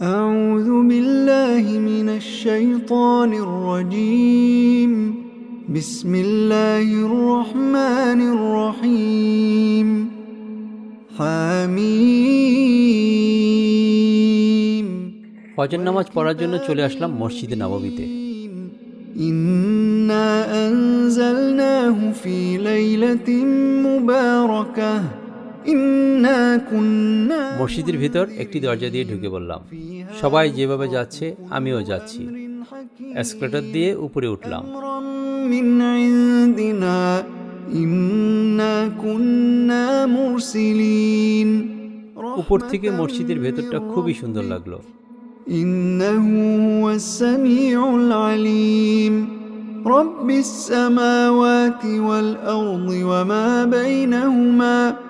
أعوذ بالله من الشيطان الرجيم بسم الله الرحمن الرحيم حميم ফজর নামাজ পড়ার জন্য চলে আসলাম মসজিদে নববীতে إنا أنزلناه في ليلة مباركة إنا كنا মসজিদের ভিতর একটি দরজা দিয়ে ঢুকে বললাম সবাই যেভাবে যাচ্ছে আমিও যাচ্ছি এসকেলেটর দিয়ে উপরে উঠলাম أمرا من عندنا إنا كنا مرسلين উপর থেকে মসজিদের ভেতরটা খুবই সুন্দর লাগলো إنه هو السميع العليم رب السماوات والأرض وما بينهما إن كنتم موقنين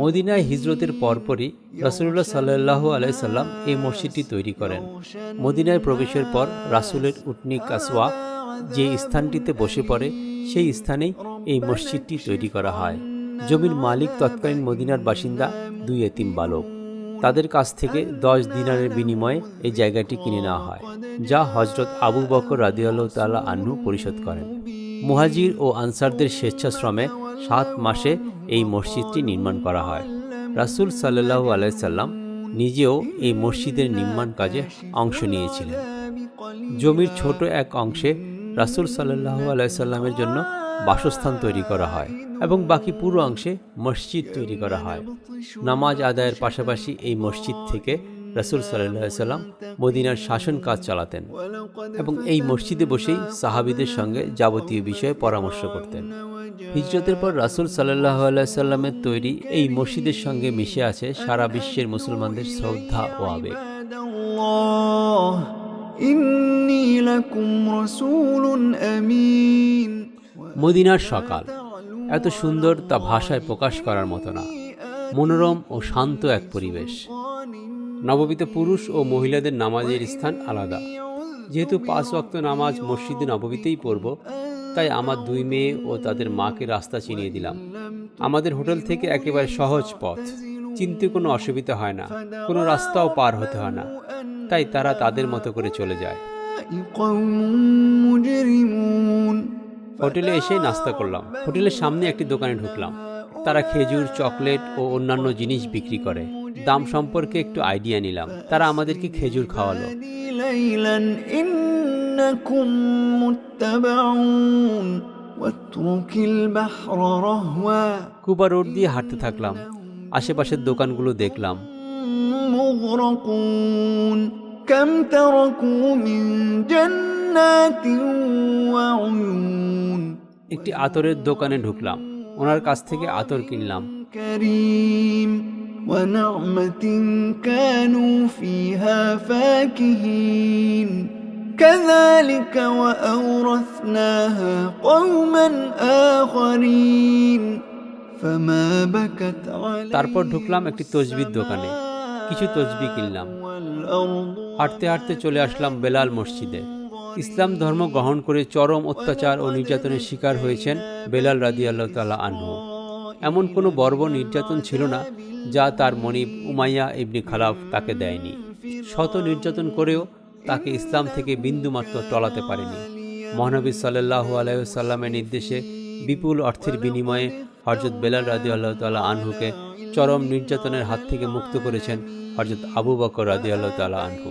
মদিনায় হিজরতের পরপরই রাসুল্লাহ সাল্লাহ আলাইসাল্লাম এই মসজিদটি তৈরি করেন। মদিনায় প্রবেশের পর রাসুলের উটনি কাসওয়া যে স্থানটিতে বসে পড়ে, সেই স্থানেই এই মসজিদটি তৈরি করা হয়। জমির মালিক তৎকালীন মদিনার বাসিন্দা দুই এতিম বালক। তাদের কাছ থেকে দশ দিনারের বিনিময়ে এই জায়গাটি কিনে নেওয়া হয়, যা হজরত আবু বকর রাজিউল্লাহ তাল্লাহ আন্নু পরিশোধ করেন। মুহাজির ও আনসারদের স্বেচ্ছাশ্রমে সাত মাসে এই মসজিদটি নির্মাণ করা হয়। রাসুল সাল্লাহু আলাইসাল্লাম নিজেও এই মসজিদের নির্মাণ কাজে অংশ নিয়েছিলেন। জমির ছোট এক অংশে রাসুল সাল্লাহু আলাইসাল্লামের জন্য বাসস্থান তৈরি করা হয় এবং বাকি পুরো অংশে মসজিদ তৈরি করা হয়। নামাজ আদায়ের পাশাপাশি এই মসজিদ থেকে রাসুল সাল্লাম মদিনার শাসন কাজ চালাতেন এবং এই মসজিদে বসেই সাহাবিদের সঙ্গে যাবতীয় বিষয়ে পরামর্শ করতেন। হিজরতের পর রাসুল সাল্লাহ সাল্লামের তৈরি এই মসজিদের সঙ্গে মিশে আছে সারা বিশ্বের মুসলমানদের শ্রদ্ধা ও আবেগ। মদিনার সকাল এত সুন্দর তা ভাষায় প্রকাশ করার মতো না। মনোরম ও শান্ত এক পরিবেশ। নববীতে পুরুষ ও মহিলাদের নামাজের স্থান আলাদা। যেহেতু পাঁচ অক্ত নামাজ মসজিদে নববীতেই পড়ব, তাই আমার দুই মেয়ে ও তাদের মাকে রাস্তা চিনিয়ে দিলাম। আমাদের হোটেল থেকে একেবারে সহজ পথ, চিনতে কোনো অসুবিধা হয় না, কোনো রাস্তাও পার হতে হয় না, তাই তারা তাদের মতো করে চলে যায়। হোটেলে এসে নাস্তা করলাম। হোটেলের সামনে একটি দোকানে ঢুকলাম। তারা খেজুর, চকলেট ও অন্যান্য জিনিস বিক্রি করে। দাম সম্পর্কে একটু আইডিয়া নিলাম তারা আমাদেরকে খেজুর খাওয়ালো ليلا إنكم متبعون واترك البحر رهوا কুবা রোড দিয়ে হাঁটতে থাকলাম আশেপাশের দোকানগুলো দেখলাম مغرقون كم تركوا من جنات وعيون একটি আতরের দোকানে ঢুকলাম ওনার কাছ থেকে আতর কিনলাম كريم ونعمة كانوا فيها فاكهين كذلك وأورثناها قوما آخرين فما بكت عليهم তারপর ঢুকলাম একটি তসবির দোকানে কিছু তসবি কিনলাম والأرض হাঁটতে হাঁটতে চলে আসলাম বেলাল মসজিদে ইসলাম ধর্ম গ্রহণ করে চরম অত্যাচার ও নির্যাতনের শিকার হয়েছেন বেলাল রাদি আল্লাহ তালা আনহু এমন কোনো বর্ব নির্যাতন ছিল না যা তার মনিব উমাইয়া ইবনি খালাফ তাকে দেয়নি। শত নির্যাতন করেও তাকে ইসলাম থেকে বিন্দুমাত্র টলাতে পারেনি। মহানবী সাল্লাহু আলাইসাল্লামের নির্দেশে বিপুল অর্থের বিনিময়ে হরজত বেলাল রাদি আল্লাহ তালা আনহুকে চরম নির্যাতনের হাত থেকে মুক্ত করেছেন হরজত আবু বকর রাদি আল্লাহ তালা আনহু।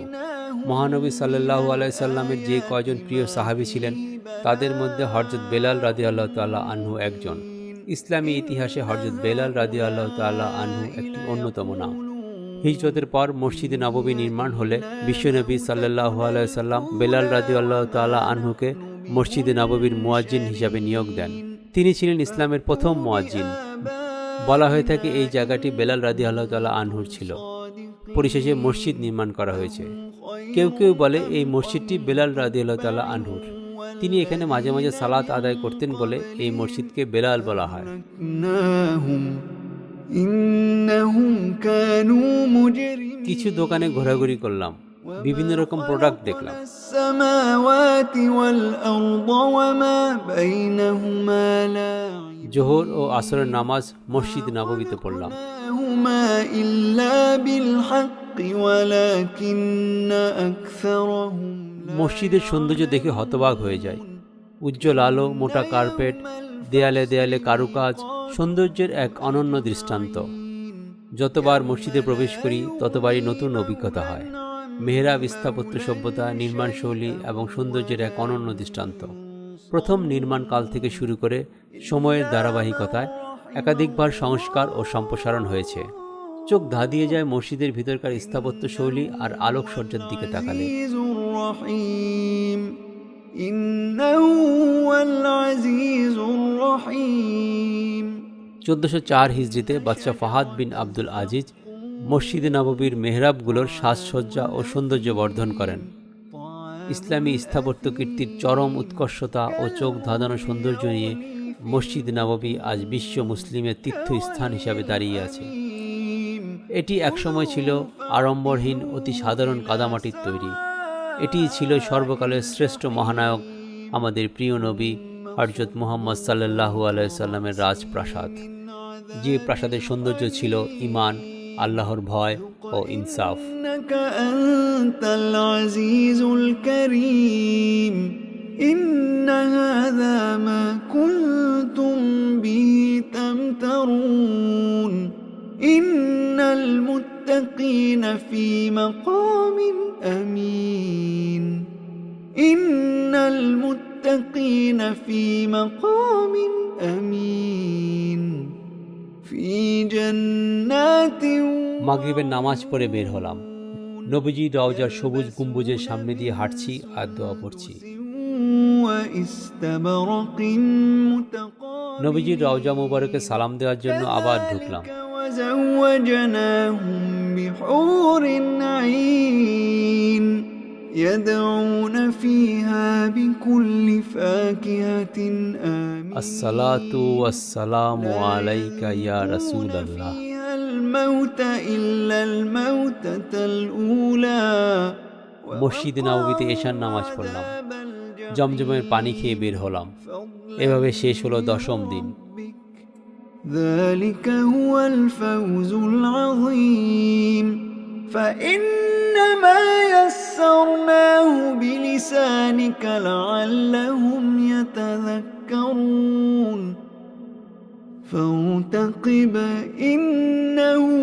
মহানবী সাল্লাহু আলাইসাল্লামের যে কয়জন প্রিয় সাহাবী ছিলেন, তাদের মধ্যে হরজত বেলাল রাদি আল্লাহ তাল্লাহ আনহু একজন। ইসলামী ইতিহাসে হরজত বেলাল রাদি আল্লাহ তাল্লাহ আনহু একটি অন্যতম নাম। হিজরতের পর মসজিদে নববী নির্মাণ হলে বিশ্বনবী সাল্লাহু আলাইসাল্লাম বেলাল রাদি আল্লাহ তাল্লাহ আনহুকে মসজিদে নববীর মুয়াজ্জিন হিসাবে নিয়োগ দেন। তিনি ছিলেন ইসলামের প্রথম মুয়াজ্জিন। বলা হয়ে থাকে এই জায়গাটি বেলাল রাদি আল্লাহ তাল্লাহ আনহুর ছিল। পরিশেষে মসজিদ নির্মাণ করা হয়েছে। কেউ কেউ বলে এই মসজিদটি বেলাল রাদিয়াল্লাহু তাআলা আনহুর। তিনি এখানে মাঝে মাঝে সালাত আদায় করতেন বলে এই মসজিদকে বেলাল বলা হয়। কিছু দোকানে ঘোরাঘুরি করলাম বিভিন্ন রকম প্রোডাক্ট দেখলাম। জোহর ও আসরের নামাজ মসজিদ নাববিতে পড়লাম। ইল্লা বিল হক ওয়ালাকিন্না আকসারহুম। মসজিদের সৌন্দর্য দেখে হতবাক হয়ে যায়। উজ্জ্বল আলো, মোটা কার্পেট, দেয়ালে দেয়ালে কারুকাজ, সৌন্দর্যের এক অনন্য দৃষ্টান্ত। যতবার মসজিদে প্রবেশ করি, ততবারই নতুন অভিজ্ঞতা হয়। মেহরাব, স্থাপত্য সভ্যতা, নির্মাণ শৈলী এবং সৌন্দর্যের এক অনন্য দৃষ্টান্ত। প্রথম নির্মাণ কাল থেকে শুরু করে সময়ের ধারাবাহিকতায় একাধিকবার সংস্কার ও সম্প্রসারণ হয়েছে। চোখ ধাঁধিয়ে যায় মসজিদের ভিতরকার স্থাপত্য শৈলী আর আলোকসজ্জার দিকে তাকালে। العزيز الرحيم إنه هو العزيز الرحيم চোদ্দশো চার হিজড়িতে বাদশাহ ফাহাদ বিন আব্দুল আজিজ মসজিদে নববীর মেহরাবগুলোর সাজসজ্জা ও সৌন্দর্য বর্ধন করেন ইসলামী স্থাপত্য কীর্তির চরম উৎকর্ষতা ও চোখ ধাঁধানো সৌন্দর্য নিয়ে মসজিদ নববী আজ বিশ্ব মুসলিমের তীর্থস্থান হিসাবে দাঁড়িয়ে আছে এটি একসময় ছিল আড়ম্বরহীন অতি সাধারণ কাদামাটির তৈরি এটি ছিল সর্বকালের শ্রেষ্ঠ মহানায়ক আমাদের প্রিয় নবী হরজত মুহাম্মদ সাল্লাহু আলাইসাল্লামের রাজপ্রাসাদ যে প্রাসাদের সৌন্দর্য ছিল ইমান আল্লাহর ভয় ও ইনসাফ إنك أنت العزيز الكريم إن هذا ما كنتم به تمترون إن المتقين في مقام মাগরীবের নামাজ পড়ে বের হলাম। নবীজি রওজার সবুজ গুম্বুজের সামনে দিয়ে হাঁটছি আর দোয়া পড়ছি। নবীজির রওজা মুবারকে সালাম দেওয়ার জন্য আবার ঢুকলাম। يدعون فيها بكل فاكهة آمين আসসালাতু আসসালামু আলাইকা ইয়া রাসূলাল্লাহ فيها الموت إلا الموتة الأولى মসজিদ নববীতে এশার নামাজ পড়লাম وعذاب الجحيم জমজমের পানি খেয়ে বের হলাম এভাবে শেষ হলো দশম দিন ذلك هو الفوز العظيم فإنما يسرناه بلسانك لعلهم يتذكرون. فارتقب إنهم